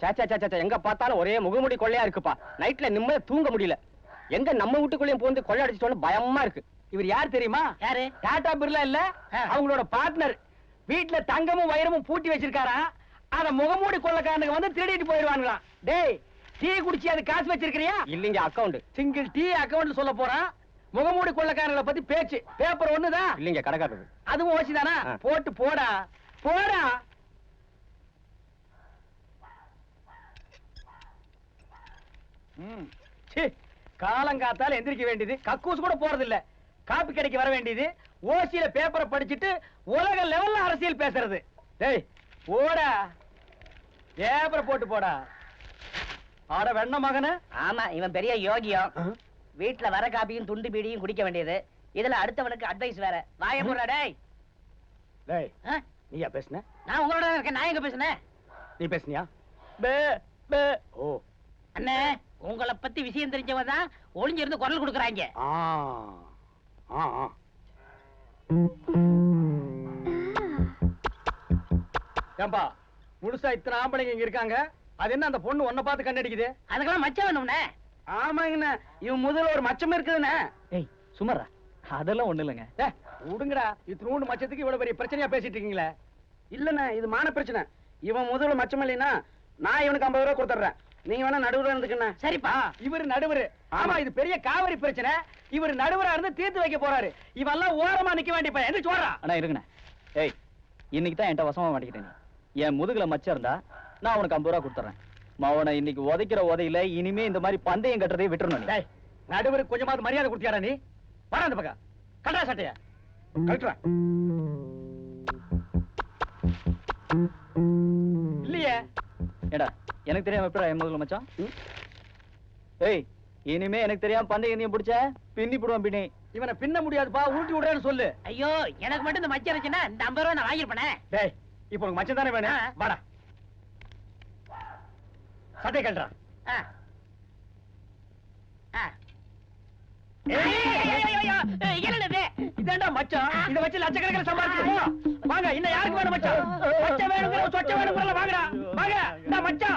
சேச்சா சேச்சா எங்க பார்த்தாலும் ஒரே முகமுடி கொள்ளையா இருக்குப்பா. நைட்ல நிம்மதியா தூங்க முடியல. எங்க நம்ம வீட்டுக்குள்ளேயும் போந்து கொள்ளை அடிச்சிட்டோன்னு பயமா இருக்கு. இவர் யார் தெரியுமா? யாரு? டாடா பிர்லா இல்ல. அவங்களோட பார்ட்னர் வீட்ல தங்கமும் வைரமும் பூட்டி வச்சிருக்காரா? அத முகமூடி கொள்ளக்காரனுக்கு வந்து திருடிட்டு போயிடுவாங்களாம் டேய் டீ குடிச்சு அது காசு வச்சிருக்கிறியா? இல்லைங்க அக்கவுண்ட் சிங்கிள் டீ அக்கவுண்ட் சொல்ல போறான். முகமூடி கொள்ளக்காரங்களை பத்தி பேச்சு. பேப்பர் ஒண்ணுதான் இல்லைங்க கடைக்காரது அதுவும் ஓசிதானா. போட்டு போடா. போடா. காலங்காத்தால எந்திரிக்க வேண்டியது. கக்கூஸ் கூட போறது இல்ல காப்பி கடைக்கு வர வேண்டியது. ஓசியில பேப்பரை படிச்சுட்டு உலக லெவல்ல அரசியல் பேசுறது. டேய் போடா. பேப்பரை போட்டு போடா. ஆட வெண்ண மகனே. ஆமா இவன் பெரிய யோகியம் வீட்ல வர காப்பியும் துண்டு பீடியும் குடிக்க வேண்டியது. இதுல அடுத்தவனுக்கு அட்வைஸ் வேற. வாய போடுறா டேய். டேய் ஆ? நீயா பேசுன? நான் உங்களோட இருக்கேன் நான் எங்க பேசுனேன்? நீ பேசுனியா? பே பே. உங்களை பத்தி விஷயம் தெரிஞ்சவன் தான் ஒளிஞ்சிருந்து குரல் கொடுக்குறாங்க. ஏம்பா முழுசா இத்தனை ஆம்பளைங்க இங்க இருக்காங்க? அது என்ன அந்த பொண்ணு உன்னை பார்த்து கண்ணடிக்குது? அதுக்கெல்லாம் மச்சம் வேணும்னே. ஆமாங்கண்ணே இவன் முதல்ல ஒரு மச்சம் இருக்குதுண்ணே. ஏய் சுமரா அதெல்லாம் ஒண்ணு இல்லைங்க. விடுங்கடா இத்தினூண்டு மச்சத்துக்கு இவ்வளவு பெரிய பிரச்சனையா பேசிட்டு இருக்கீங்களே. இல்லண்ணே இது மான பிரச்சனை. இவன் முதல்ல மச்சம் இல்லைன்னா நான் இவனுக்கு ஐம்பது ரூபா கொடுத்துட்றேன். நீங்க வேணா நடுவுல இருந்துக்கண்ணே. சரிப்பா. இவர் நடுவர். ஆமா. இது பெரிய காவிரி பிரச்சனை. இவர் நடுவரா இருந்து தீர்த்து வைக்க போறாரு. இவன் எல்லாம் ஓரமா நிக்க வேண்டிய எந்திரிச்சு ஓடுறா. அண்ணா இருங்கண்ணே. ஏய் இன்னைக்கு தான் என்கிட்ட வசமா மாட்டிக்கிட்டேன் என் முதுகுல மச்சம் இருந்தா நான் உனக்கு ஐம்பது ரூபா கொடுத்துறேன். மவனை இன்னைக்கு உதைக்கிற உதையில இனிமே இந்த மாதிரி பந்தயம் கட்டுறதை விட்டுறணும் நீ. டேய் நடுவருக்கு கொஞ்சமாவது மரியாதை கொடுத்தியாடா நீ? வர அந்த பக்கம். கட்டா சட்டைய. கட்டுறா. இல்லையே. ஏடா எனக்கு தெரியாம எப்படி என் முதுகுல மச்சான்? ஏய் இனிமே எனக்கு தெரியாம பந்தயம் கிந்தயம் பிடிச்ச பின்னி போடுவான் பின்னி. இவனை பின்ன முடியாதுப்பா உருட்டி விடுறேன்னு சொல்லு. ஐயோ எனக்கு மட்டும் இந்த மச்சம் இருந்துச்சுன்னா இந்த ஐம்பது ரூபா நான் வாங்கிருப்பேனே டேய் இப்போ உனக்கு மச்சம் தானே வேணும். வாடா. சட்டை கட்டுறா ஆ. ஆ. ஏய், ஏய், ஏய், ஏய், ஏய், ஏய், என்னது? இது? இதாண்டா மச்சான் இத வச்சு லட்சக்கணக்கில் சம்பாதிச்சு. வாங்க இன்னும் யாருக்கு வேணும் மச்சான்? மச்சம் வேணுங்கிற சொச்ச வேணுங்கிற